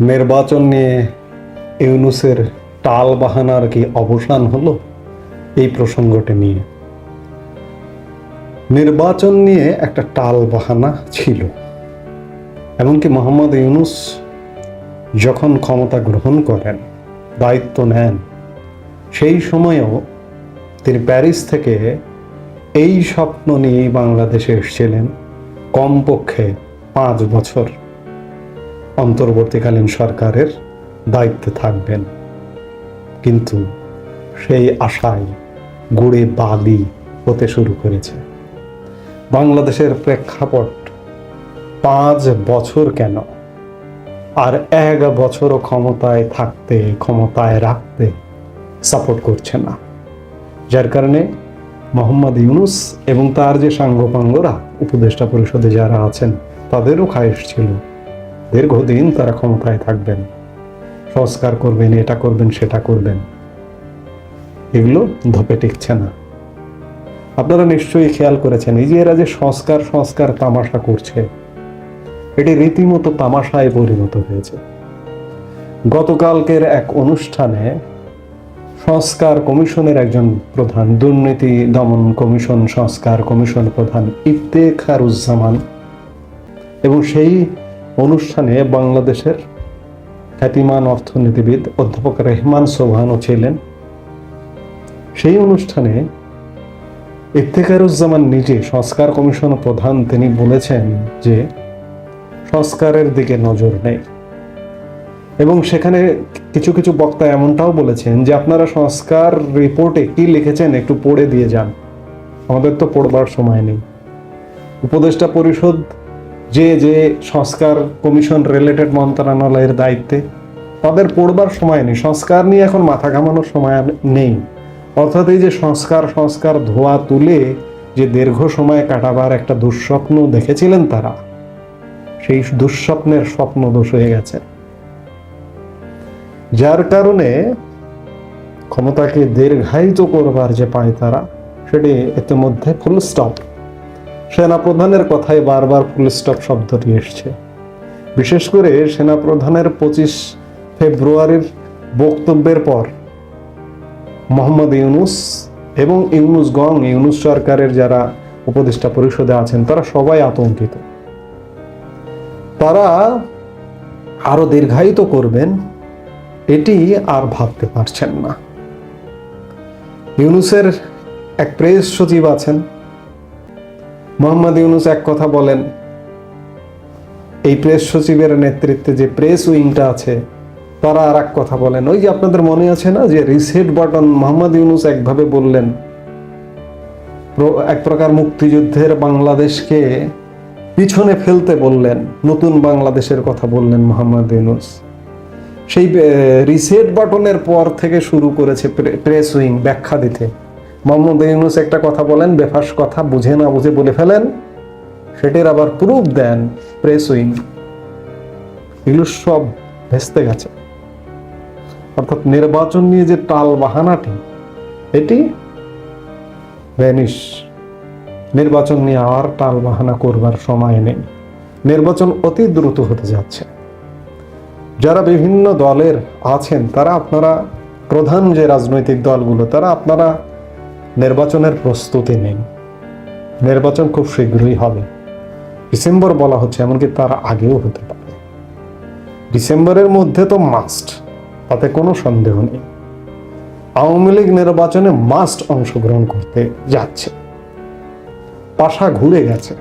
নির্বাচন নিয়ে ইউনুসের টাল বাহানার কি অবসান হলো? এই প্রসঙ্গটি নিয়ে। নির্বাচন নিয়ে একটা টাল বাহানা ছিল। এমনকি মোহাম্মদ ইউনুস যখন ক্ষমতা গ্রহণ করেন, দায়িত্ব নেন, সেই সময়েও তিনি প্যারিস থেকে এই স্বপ্ন নিয়েই বাংলাদেশে এসেছিলেন। কমপক্ষে পাঁচ বছর। অন্তর্বর্তীকালীন সরকারের দায়িত্বে থাকবেন। কিন্তু সেই আশায় গুড়ে বালি হতে শুরু করেছে। বাংলাদেশের প্রেক্ষাপট পাঁচ বছর কেন? আর এক বছরও ক্ষমতায় থাকতে, ক্ষমতায় রাখতে সাপোর্ট করছে না। যার কারণে মোহাম্মদ ইউনুস এবং তার যে সাঙ্গপাঙ্গরা, উপদেষ্টা পরিষদে যারা আছেন, তাদেরও খায়েশ ছিল। দীর্ঘদিন তারা ক্ষমতায় থাকবেন। সংস্কার করবেন, এটা করবেন, সেটা করবেন। এগুলো ধপে টিকছে না। আপনারা নিশ্চয়ই খেয়াল করেছেন, এই যে এরা যে সংস্কার সংস্কার তামাশা করছে, এটি রীতিমতো তামাশায় পরিণত হয়েছে। গতকালকের এক অনুষ্ঠানে সংস্কার কমিশনের একজন প্রধান, দুর্নীতি দমন কমিশন, সংস্কার কমিশন প্রধান ইফতেখারুজ্জামান এবং সেই অনুষ্ঠানে বাংলাদেশের খ্যাতিমান অর্থনীতিবিদ অধ্যাপক রেহমান সোভানও ছিলেন। সেই অনুষ্ঠানে ইফতেখারুজ্জামান নিজে সংস্কার কমিশন প্রধান তিনি বলেছেন যে সংস্কারের দিকে নজর নেই। এবং সেখানে কিছু কিছু বক্তা এমনটাও বলেছেন যে আপনারা সংস্কার রিপোর্টে কি লিখেছেন একটু পড়ে দিয়ে যান। আমাদের তো পড়বার সময় নেই। উপদেষ্টা পরিষদ যে যে সংস্কার কমিশন রিলেটেড মন্ত্রণালয়ের দায়িত্বে, তাদের পড়বার সময় নেই। সংস্কার নিয়ে এখন মাথা ঘামানোর সময় নেই। অর্থাৎ এই যে সংস্কার সংস্কার ধোয়া তুলে যে দীর্ঘ সময় কাটাবার একটা দুঃস্বপ্ন দেখেছিলেন তারা, সেই দুঃস্বপ্নের স্বপ্ন দোষ হয়ে গেছে। যার কারণে ক্ষমতাকে দীর্ঘায়িত করবার যে পায় তারা, সেটি ইতিমধ্যে ফুল স্টপ সেনাপ্রধানের কথায় বারবার ফুল স্টপ শব্দটি এসছে। বিশেষ করে সেনাপ্রধানের পঁচিশ ফেব্রুয়ারির বক্তব্যের পর মোহাম্মদ ইউনুস এবং ইউনুস গং, ইউনুস সরকারের যারা উপদেষ্টা পরিষদে আছেন, তারা সবাই আতঙ্কিত। তারা আরও দীর্ঘায়িত করবেন, এটি আর ভাবতে পারছেন না। ইউনুসের এক প্রেস সচিব আছেন মোহাম্মদ ইউনুস এক কথা বলেন, এই প্রেস সচিবের নেতৃত্বে যে প্রেস উইংটা আছে, তারা আর এক কথা বলেন। ওই যে আপনাদের মনে আছে না, যে রিসেট বাটন মোহাম্মদ ইউনুস একভাবে বললেন এক প্রকার মুক্তিযুদ্ধের বাংলাদেশকে পিছনে ফেলতে বললেন, নতুন বাংলাদেশের কথা বললেন মোহাম্মদ ইউনুস। সেই রিসেট বাটনের পর থেকে শুরু করেছে প্রেস উইং ব্যাখ্যা দিতে। মোহাম্মদ ইউনুস একটা কথা বলেন, বেফাস কথা, বুঝে না বুঝে বলে ফেলেন। সেটির আবার প্রুফ দেন প্রেস উইং। এগুলো সব ভেস্তে গেছে। অর্থাৎ নির্বাচন নিয়ে যে টাল বাহানাটি, এটি ভ্যানিশ। নির্বাচন নিয়ে আর টাল বাহানা করবার সময় নেই। নির্বাচন অতি দ্রুত হতে যাচ্ছে। যারা বিভিন্ন দলের আছেন, তারা আপনারা প্রধান যে রাজনৈতিক দলগুলো, তারা আপনারা নির্বাচনের প্রস্তুতি নেই। নির্বাচন খুব শীঘ্রই হবে। ডিসেম্বর বলা হচ্ছে, এমনকি তার আগেও হতে পারে। ডিসেম্বরের মধ্যে তো মাস্ট তাতে কোনো সন্দেহ নেই। আওয়ামী লীগ নির্বাচনে মাস্ট অংশগ্রহণ করতে যাচ্ছে। পাশা ঘুরে গেছে।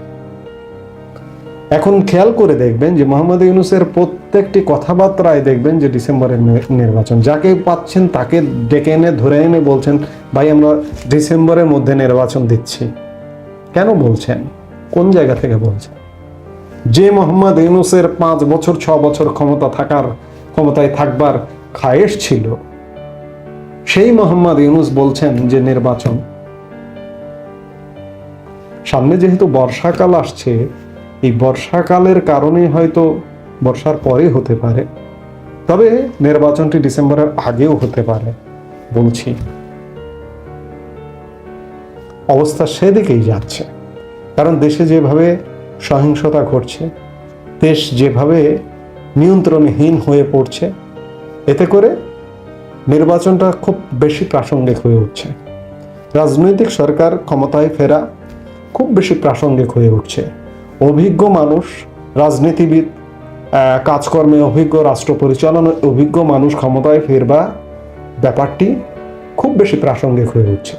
এখন খেয়াল করে দেখবেন যে মোহাম্মদ ইউনুসের প্রত্যেকটি কথাবার্তায় দেখবেন যে ডিসেম্বরের নির্বাচন। যাকে পাচ্ছেন তাকে ডেকে এনে, ধরে এনে বলছেন, ভাই, আমরা ডিসেম্বরের মধ্যে নির্বাচন দিচ্ছি। কেন বলছেন? কোন জায়গা থেকে বলছেন? যে মোহাম্মদ ইউনুসের পাঁচ বছর, ছ বছর ক্ষমতা থাকার, ক্ষমতায় থাকবার খায়েশ ছিল, সেই মোহাম্মদ ইউনুস বলছেন যে নির্বাচন। সামনে যেহেতু বর্ষাকাল আসছে এই বর্ষাকালের কারণে হয়তো বর্ষার পরে হতে পারে। তবে নির্বাচনটি ডিসেম্বরের আগেও হতে পারে বলছি। অবস্থা সেদিকেই যাচ্ছে। কারণ দেশে যেভাবে সহিংসতা ঘটছে, দেশ যেভাবে নিয়ন্ত্রণহীন হয়ে পড়ছে, এতে করে নির্বাচনটা খুব বেশি প্রাসঙ্গিক হয়ে উঠছে। রাজনৈতিক সরকার ক্ষমতায় ফেরা খুব বেশি প্রাসঙ্গিক হয়ে উঠছে। অভিজ্ঞ মানুষ, রাজনীতিবিদ কাজকর্মে অভিজ্ঞ, রাষ্ট্র পরিচালনায় অভিজ্ঞ মানুষ ক্ষমতায় ফেরবা ব্যাপারটি খুব বেশি প্রাসঙ্গিক হয়ে উঠছে।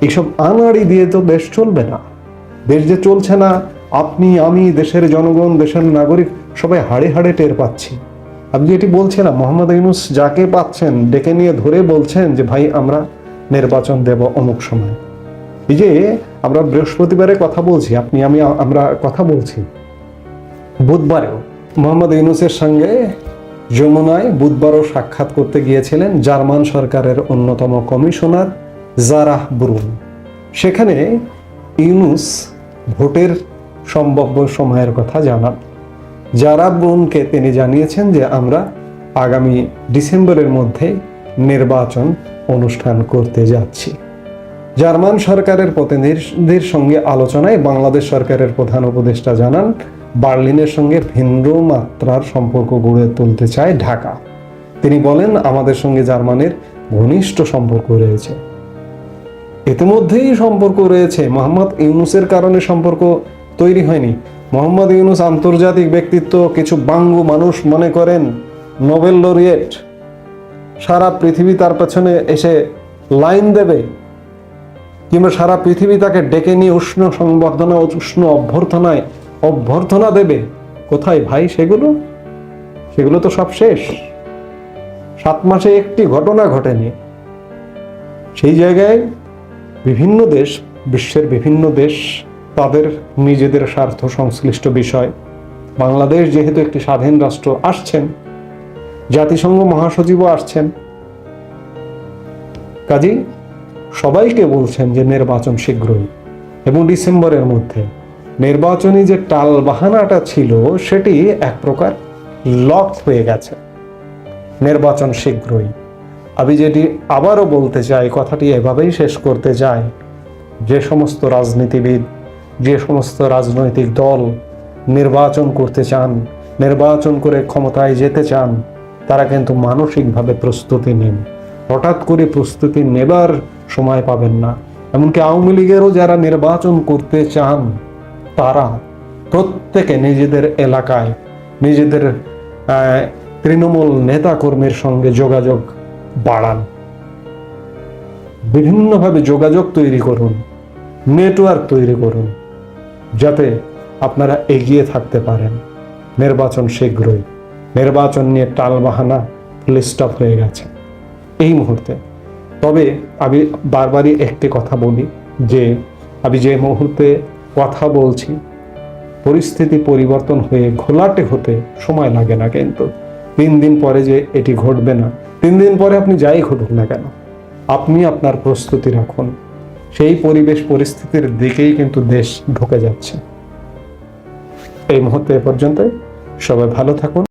এইসব আনাড়ি দিয়ে তো দেশ চলবে না। দেশ যে চলছে না, আপনি, আমি, দেশের জনগণ, দেশের নাগরিক, সবাই হাড়ে হাড়ে টের পাচ্ছি। আপনি যেটি বলছিলাম, মোহাম্মদ ইউনুস যাকে পাচ্ছেন, ডেকে নিয়ে ধরে বলছেন যে, ভাই, আমরা নির্বাচন দেব অমুক সময়। এই যে আমরা বৃহস্পতিবারে কথা বলছি, আপনি, আমি, আমরা কথা বলছি। বুধবারেও মোহাম্মদ ইউনুসের সঙ্গে যমুনায় বুধবারও সাক্ষাৎ করতে গিয়েছিলেন জার্মান সরকারের অন্যতম কমিশনার জারাহ ব্রুন। সেখানে ইউনুস ভোটের সম্ভাব্য সময়ের কথা জানান। জারা ব্রুনকে তিনি জানিয়েছেন যে আমরা আগামী ডিসেম্বরের মধ্যে নির্বাচন অনুষ্ঠান করতে যাচ্ছি। জার্মান সরকারের প্রতিনিধিদের সঙ্গে আলোচনায় বাংলাদেশ সরকারের প্রধান উপদেষ্টা জানান, বার্লিনের সঙ্গে ভিন্ন মাত্রার সম্পর্ক গড়ে তুলতে চায় ঢাকা। তিনি বলেন, আমাদের সঙ্গে জার্মানের ঘনিষ্ঠ সম্পর্ক রয়েছে। ইতিমধ্যেই সম্পর্ক রয়েছে। মোহাম্মদ ইউনুসের কারণে সম্পর্ক তৈরি হয়নি। মোহাম্মদ ইউনুস আন্তর্জাতিক ব্যক্তিত্ব, কিছু বাঙ্গু মানুষ মনে করেন, নোবেল লরিয়েট। সারা পৃথিবী তার পেছনে এসে লাইন দেবে। কিংবা সারা পৃথিবী তাকে ডেকে নিয়ে উষ্ণ সংবর্ধনা উষ্ণ অভ্যর্থনায় অভ্যর্থনা দেবে। কোথায় ভাই সেগুলো? সেগুলো তো সব শেষ। সাত মাসে একটি ঘটনা ঘটেনি। সেই জায়গায় বিভিন্ন দেশ, বিশ্বের বিভিন্ন দেশ, তাদের নিজেদের স্বার্থ সংশ্লিষ্ট বিষয়। বাংলাদেশ যেহেতু একটি স্বাধীন রাষ্ট্র, আসছেন। জাতিসংঘ মহাসচিবও আসছেন। কাজেই সবাইকে বলছেন যে নির্বাচন শীঘ্রই এবং ডিসেম্বরের মধ্যে। নির্বাচনী যে টাল বাহানাটা ছিল, সেটি এক প্রকার লক হয়ে গেছে। নির্বাচন শীঘ্রই। আমি যেটি আবারও বলতে চাই, কথাটি এভাবেই শেষ করতে চাই। যে সমস্ত রাজনীতিবিদ, যে সমস্ত রাজনৈতিক দল নির্বাচন করতে চান, নির্বাচন করে ক্ষমতায় যেতে চান, তারা কিন্তু মানসিকভাবে প্রস্তুতি নিন। হঠাৎ করে প্রস্তুতি নেবার সময় পাবেন না। এমনকি আওয়ামী লীগেরও যারা নির্বাচন করতে চান, তারা প্রত্যেকে নিজেদের এলাকায় নিজেদের তৃণমূল নেতাকর্মীর সঙ্গে যোগাযোগ বাড়ান। বিভিন্নভাবে যোগাযোগ তৈরি করুন, নেটওয়ার্ক তৈরি করুন, যাতে আপনারা এগিয়ে থাকতে পারেন। নির্বাচন শীঘ্রই। নির্বাচন নিয়ে টালবাহানা ফুল স্টপ হয়ে গেছে। এই মুহূর্তে তবে আমি বারবারই একটি কথা বলি যে আমি যে মুহূর্তে কথা বলছি, পরিস্থিতি পরিবর্তন হয়ে ঘোলাটে হতে সময় লাগে না কিন্তু। তিন দিন পরে যে এটি ঘটবে না, তিন দিন পরে আপনি যাই ঘটুক না কেন, আপনি আপনার প্রস্তুতি রাখুন। সেই পরিবেশ পরিস্থিতির দিকেই কিন্তু দেশ ঢুকে যাচ্ছে। এই মুহূর্তে এ পর্যন্ত সবাই ভালো থাকুন।